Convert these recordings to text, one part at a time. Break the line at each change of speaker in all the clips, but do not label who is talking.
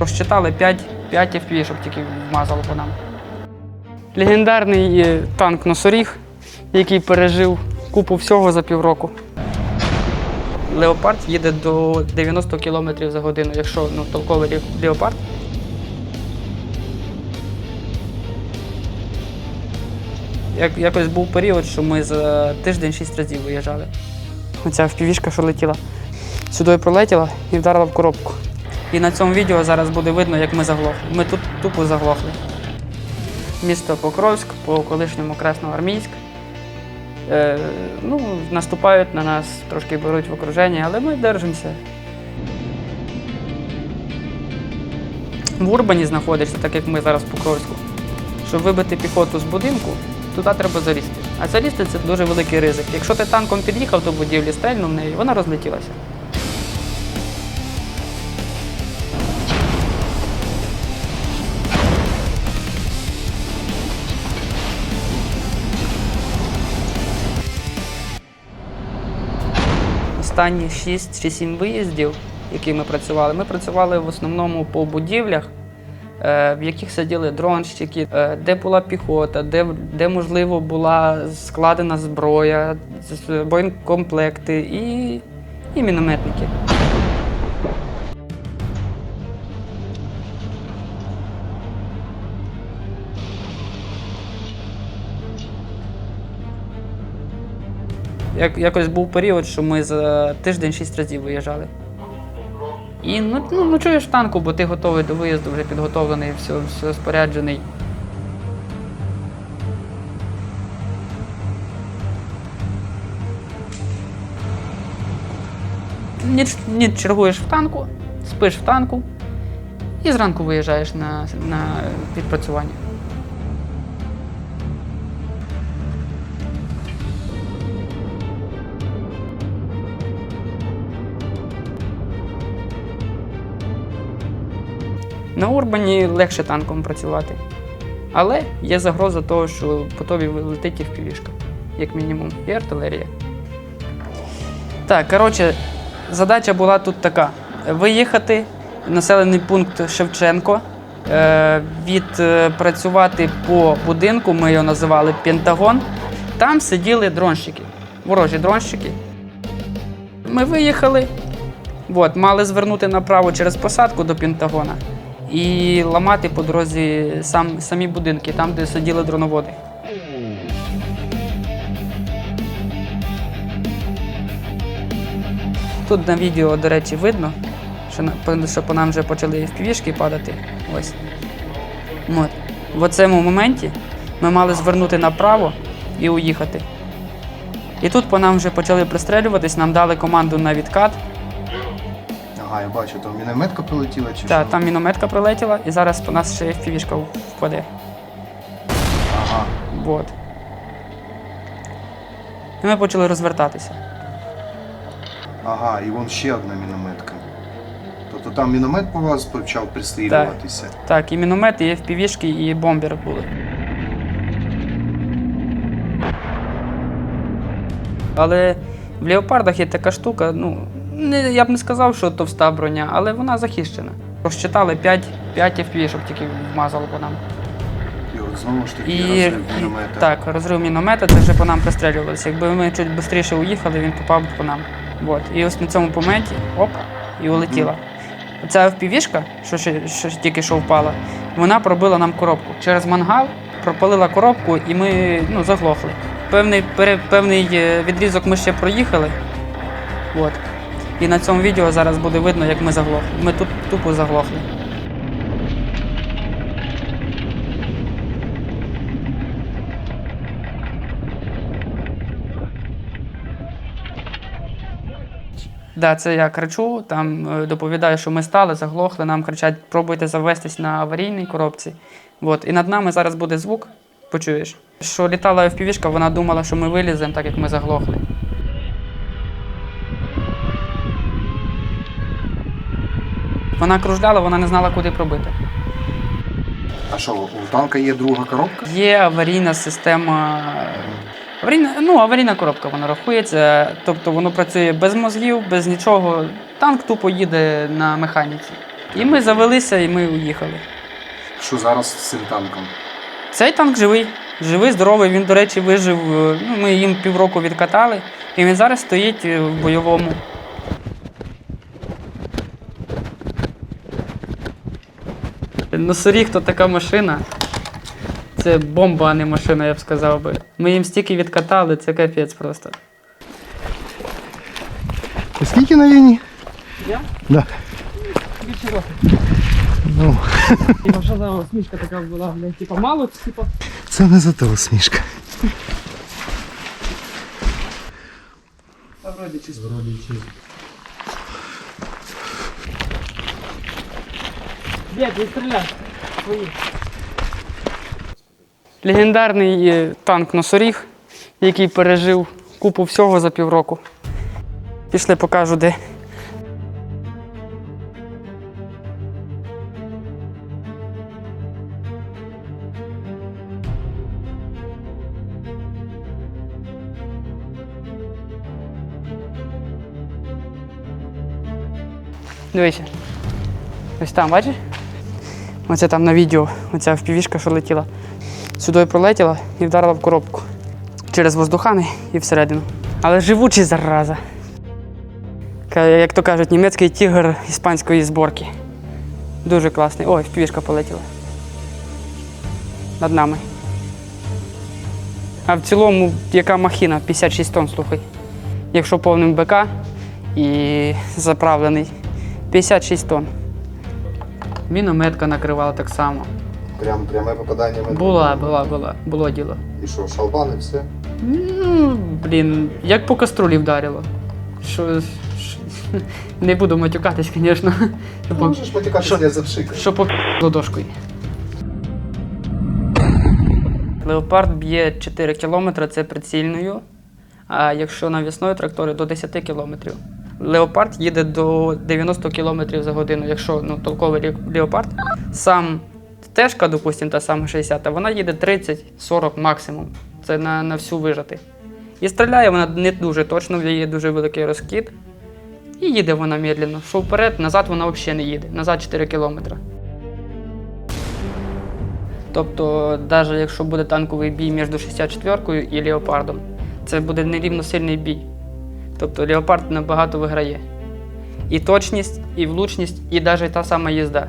Розчитали 5, 5 FPV, щоб тільки вмазало по нам. Легендарний е, танк Носоріг, який пережив купу всього за півроку. Леопард їде до 90 км за годину, якщо ну, толковий леопард. Як, якось був період, що ми за тиждень 6 разів виїжджали. Оця впівішка, що летіла, сюди пролетіла і вдарила в коробку. І на цьому відео зараз буде видно, як ми заглохли. Ми тут тупо заглохли. Місто Покровськ, по колишньому Красноармійськ. Е, ну, наступають на нас, трошки беруть в окруження, але ми держимося. В Урбані знаходишся, так як ми зараз в Покровську. Щоб вибити піхоту з будинку, туди треба залізти. А залізти це дуже великий ризик. Якщо ти танком під'їхав до будівлі, стрельнув в неї, вона розлетілася. Останні 6 чи 7 виїздів, які ми працювали, ми працювали в основному по будівлях, е, в яких сиділи дронщики, е, де була піхота, де, де можливо була складена зброя, боєкомплекти і, і мінометники. Як, якось був період, що ми за тиждень шість разів виїжджали. І ну, ну, ну чуєш танку, бо ти готовий до виїзду, вже підготовлений, все, все споряджений. Ніч, ніч чергуєш в танку, спиш в танку і зранку виїжджаєш на, на відпрацювання. На Урбані легше танком працювати. Але є загроза того, що по тобі летить і як мінімум, і артилерія. Так, коротше, задача була тут така: виїхати в населений пункт Шевченко, е, відпрацювати по будинку, ми його називали Пентагон. Там сиділи дронщики, ворожі дронщики. Ми виїхали, От, мали звернути направо через посадку до Пентагона і ламати по дорозі сам, самі будинки, там, де сиділи дроноводи. Тут на відео, до речі, видно, що, що по нам вже почали впівішки падати. Ось. От. В цьому моменті ми мали звернути направо і уїхати. І тут по нам вже почали пристрелюватись, нам дали команду на відкат.
Я бачу, там мінометка прилетіла чи
Так,
що?
там мінометка прилетіла, і зараз по нас ще впівішка впаде.
Ага.
Вот. І ми почали розвертатися.
Ага, і вон ще одна мінометка. Тобто там міномет по вас почав пристрілюватися.
Так, і міномет, і впівішки, і бомбер були. Але в леопардах є така штука, ну, не, я б не сказав, що товста броня, але вона захищена. Розчитали 5, 5 FPV, щоб тільки вмазало по нам.
І от знову ж таки
І,
розрив
і
міномета.
так, розрив міномета, це вже по нам пристрілювалися. Якби ми чуть швидше уїхали, він попав б по нам. От. І ось на цьому моменті оп, і улетіла. Ця впівішка, що, ще- що ж тільки що впала, вона пробила нам коробку. Через мангал пропалила коробку, і ми ну, заглохли. Певний, пере, певний е, відрізок ми ще проїхали. От. І на цьому відео зараз буде видно, як ми заглохли. Ми тут тупо заглохли. Да, це я кричу, там е, доповідаю, що ми стали, заглохли, нам кричать, пробуйте завестись на аварійній коробці. От. І над нами зараз буде звук, почуєш. Що літала FPV-шка, вона думала, що ми виліземо, так як ми заглохли. Вона кружляла, вона не знала, куди пробити.
А що, у танка є друга коробка?
Є аварійна система. Аварійна, ну, аварійна коробка вона рахується. Тобто воно працює без мозгів, без нічого. Танк тупо їде на механіці. І ми завелися, і ми уїхали.
Що зараз з цим танком?
Цей танк живий. Живий, здоровий. Він, до речі, вижив. е, Ну, ми їм півроку відкатали, і він зараз стоїть е, в бойовому. Носоріг то така машина. Це бомба, а не машина, я б сказав би. Ми їм стільки відкатали, це капець просто.
Ти скільки на війні?
Я?
Да.
Більше року.
Ну,
за така була, блядь, типа мало, типа.
це не за те усмішка.
Та вроді чисто. Дід, не стріляй. Легендарний е, танк Носоріг, який пережив купу всього за півроку. Пішли покажу де. Дивися. Ось там, бачиш? Оце там на відео, оця впівішка, що летіла. Сюди пролетіла і вдарила в коробку. Через воздухани і всередину. Але живучий зараза. Як то кажуть, німецький тігр іспанської зборки. Дуже класний. Ой, впівішка полетіла. Над нами. А в цілому, яка махіна? 56 тонн, слухай. Якщо повним БК і заправлений. 56 тонн. Мінометка накривала так само.
Прям пряме попадання в
Була, була, була, було діло.
І що, шалбани, все?
Ну, блін, як по каструлі вдарило. Що. що- Не буду матюкатись, звісно.
Ти можеш матюкатися,
Що?
я запшикаю.
Що по ладошкою. Леопард б'є 4 км, це прицільною. А якщо навісною тракторою до 10 км. Леопард їде до 90 км за годину, якщо ну, толковий ле- леопард. Сам стежка, допустимо, та сама 60, вона їде 30-40 максимум. Це на, на всю вижати. І стріляє вона не дуже точно, в є дуже великий розкид. І їде вона медленно. Що вперед, назад вона взагалі не їде. Назад 4 кілометри. Тобто, навіть якщо буде танковий бій між 64-кою і Леопардом, це буде нерівно сильний бій. Тобто Леопард набагато виграє. І точність, і влучність, і навіть та сама їзда.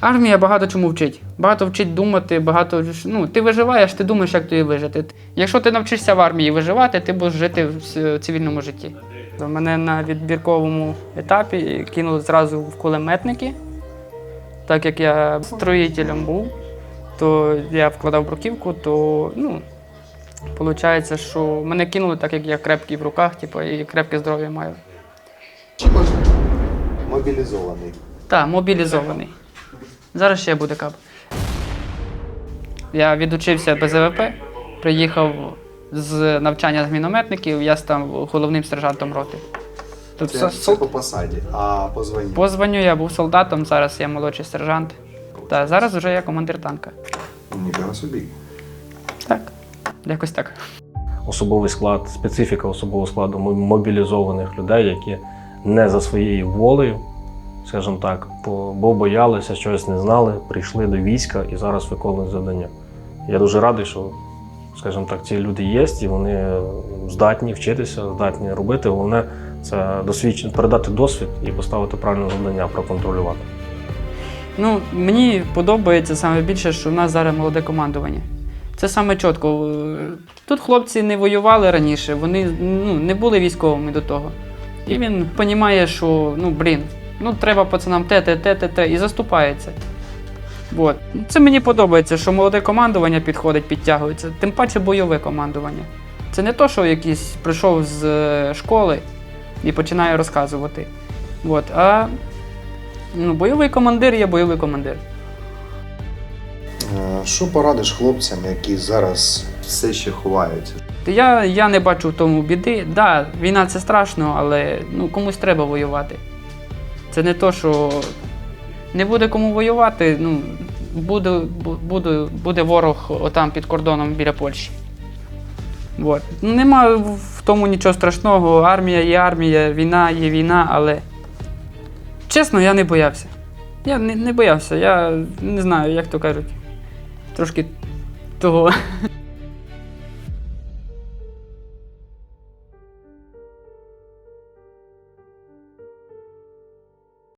Армія багато чому вчить. Багато вчить думати, багато ну, ти виживаєш, ти думаєш, як тобі вижити. Якщо ти навчишся в армії виживати, ти будеш жити в цивільному житті. Мене на відбірковому етапі кинули зразу в кулеметники. Так як я строїтелем був, то я вкладав бруківку, то ну, виходить, що мене кинули так, як я крепкий в руках, типу, і крепке здоров'я маю.
Мобілізований.
Так, мобілізований. Зараз ще буде кап. Я відучився без ВВП, приїхав з навчання з мінометників, я став головним сержантом роти. Тобто
Це, це по посаді, а по званню.
по званню я був солдатом, зараз я молодший сержант. Та зараз вже я командир танка.
Ніфіга собі.
Так, якось так.
особовий склад, специфіка особового складу мобілізованих людей, які не за своєю волею, скажімо так, бо бо боялися, щось не знали, прийшли до війська і зараз виконують завдання. Я дуже радий, що, скажімо так, ці люди є, і вони здатні вчитися, здатні робити. Головне це досвідчити, передати досвід і поставити правильне завдання, проконтролювати.
Ну, мені подобається саме більше, що в нас зараз молоде командування. Це саме чітко. Тут хлопці не воювали раніше, вони ну, не були військовими до того. І він розуміє, що ну блін, ну треба пацанам те, те, те, те, те, і заступається. От. Це мені подобається, що молоде командування підходить, підтягується, тим паче бойове командування. Це не то, що якийсь прийшов з е, школи і починає розказувати. От. А ну, бойовий командир є бойовий командир.
Е, Що порадиш хлопцям, які зараз все ще ховаються?
Я, я не бачу в тому біди. Да, війна це страшно, але ну, комусь треба воювати. Це не то, що не буде кому воювати, ну, буде, буде, буде ворог отам під кордоном біля Польщі. Вот. Ну, Нема в тому нічого страшного. Армія є армія, війна є війна, але чесно, я не боявся. Я не, не боявся. Я не знаю, як то кажуть. Трошки того